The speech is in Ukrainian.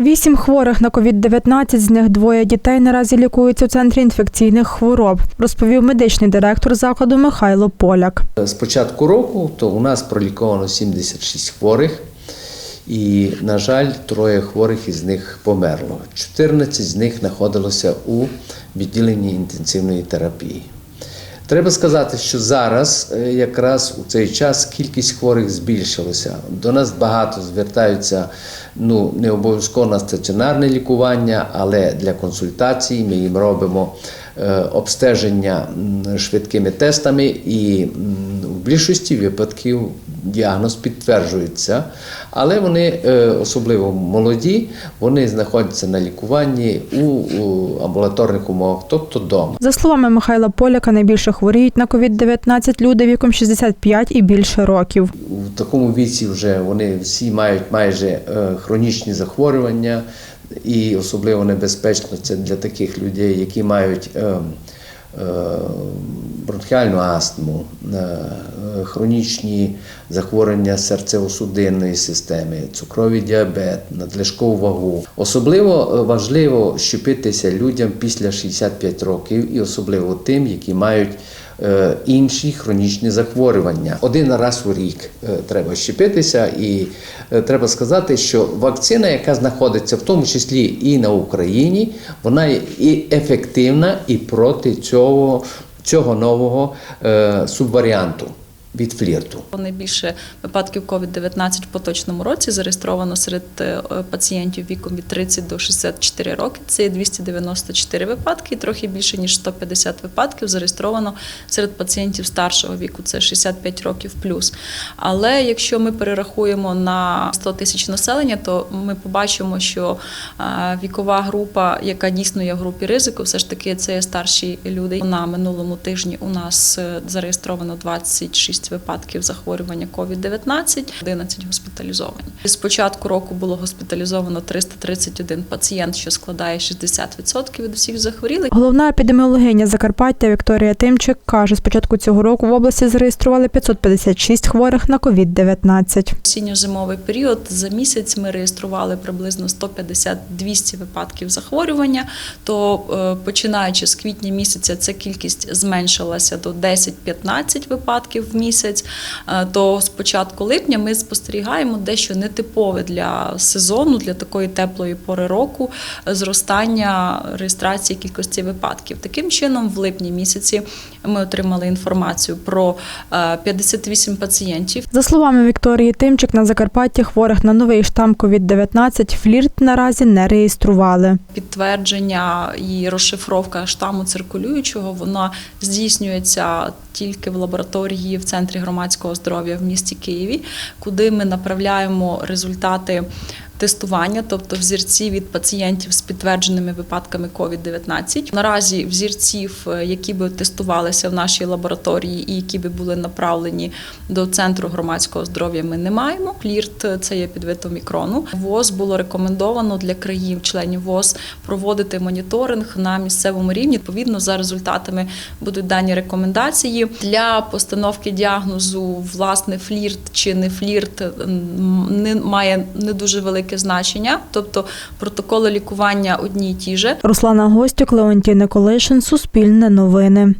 Вісім хворих на COVID-19, з них двоє дітей наразі лікуються у центрі інфекційних хвороб, розповів медичний директор закладу Михайло Поляк. З початку року то у нас проліковано 76 хворих, і, на жаль, троє хворих із них померло. 14 з них знаходилося у відділенні інтенсивної терапії. Треба сказати, що зараз, е, якраз у цей час, кількість хворих збільшилася. До нас багато звертаються ну, не обов'язково на стаціонарне лікування, але для консультацій ми їм робимо е, обстеження швидкими тестами, і в більшості випадків діагноз підтверджується. Але вони, е, особливо молоді, вони знаходяться на лікуванні у, амбулаторних умовах, тобто вдома. За словами Михайла Поляка, найбільше хворіють на COVID-19 люди віком 65 і більше років. У такому віці вже вони всі мають майже е, хронічні захворювання, і особливо небезпечно це для таких людей, які мають е, е, бронхіальну астму, е, хронічні захворювання серцево-судинної системи, цукровий діабет, надлишкову вагу. Особливо е, важливо щепитися людям після 65 років і особливо тим, які мають е, інші хронічні захворювання. Один раз у рік треба щепитися, і треба сказати, що вакцина, яка знаходиться в тому числі і на Україні, вона і ефективна і проти цього, цього нового е, субваріанту від флірту. Найбільше випадків COVID-19 в поточному році зареєстровано серед е, пацієнтів віком від 30 до 64 роки. Це є 294 випадки, і трохи більше ніж 150 випадків зареєстровано серед пацієнтів старшого віку, це 65 років плюс. Але якщо ми перерахуємо на 100 тисяч населення, то ми побачимо, що е, вікова група, яка дійсно є в групі ризику, все ж таки це старші люди. На минулому тижні у нас е, зареєстровано 26 випадків захворювання COVID-19, 11 госпіталізовані. З початку року було госпіталізовано 331 пацієнт, що складає 60% від усіх захворілих. Головна епідеміологиня Закарпаття Вікторія Тимчик каже, з початку цього року в області зареєстрували 556 хворих на COVID-19. Осінньо-зимовий період за місяць ми реєстрували приблизно 150-200 випадків захворювання. То е, починаючи з квітня місяця, ця кількість зменшилася до 10-15 випадків в місяць. Е, То з початку липня ми спостерігаємо дещо нетипове для сезону, для такої теплої пори року е, зростання реєстрації кількості випадків. Таким чином, в липні місяці ми отримали інформацію про е, 58 пацієнтів. За словами Вікторії Тимчик, на Закарпатті хворих на новий штам COVID-19 флірт наразі не реєстрували. Підтвердження і розшифровка штаму циркулюючого вона здійснюється тільки в лабораторії в центрі громадського здоров'я в місті Києві, куди ми направляємо результати тестування, тобто взірці від пацієнтів з підтвердженими випадками COVID-19. Наразі взірців, е, які би тестувалися в нашій лабораторії і які би були направлені до центру громадського здоров'я, ми не маємо. Флірт е, це є підвид омікрону. ВОЗ було рекомендовано для країн-членів ВОЗ проводити моніторинг на місцевому рівні. Відповідно, за результатами будуть дані рекомендації для постановки діагнозу власне флірт чи не флірт не має не дуже велике значення, тобто протоколи лікування одні й ті же. Руслана Гостюк, Леонтій Николишин, Суспільне новини.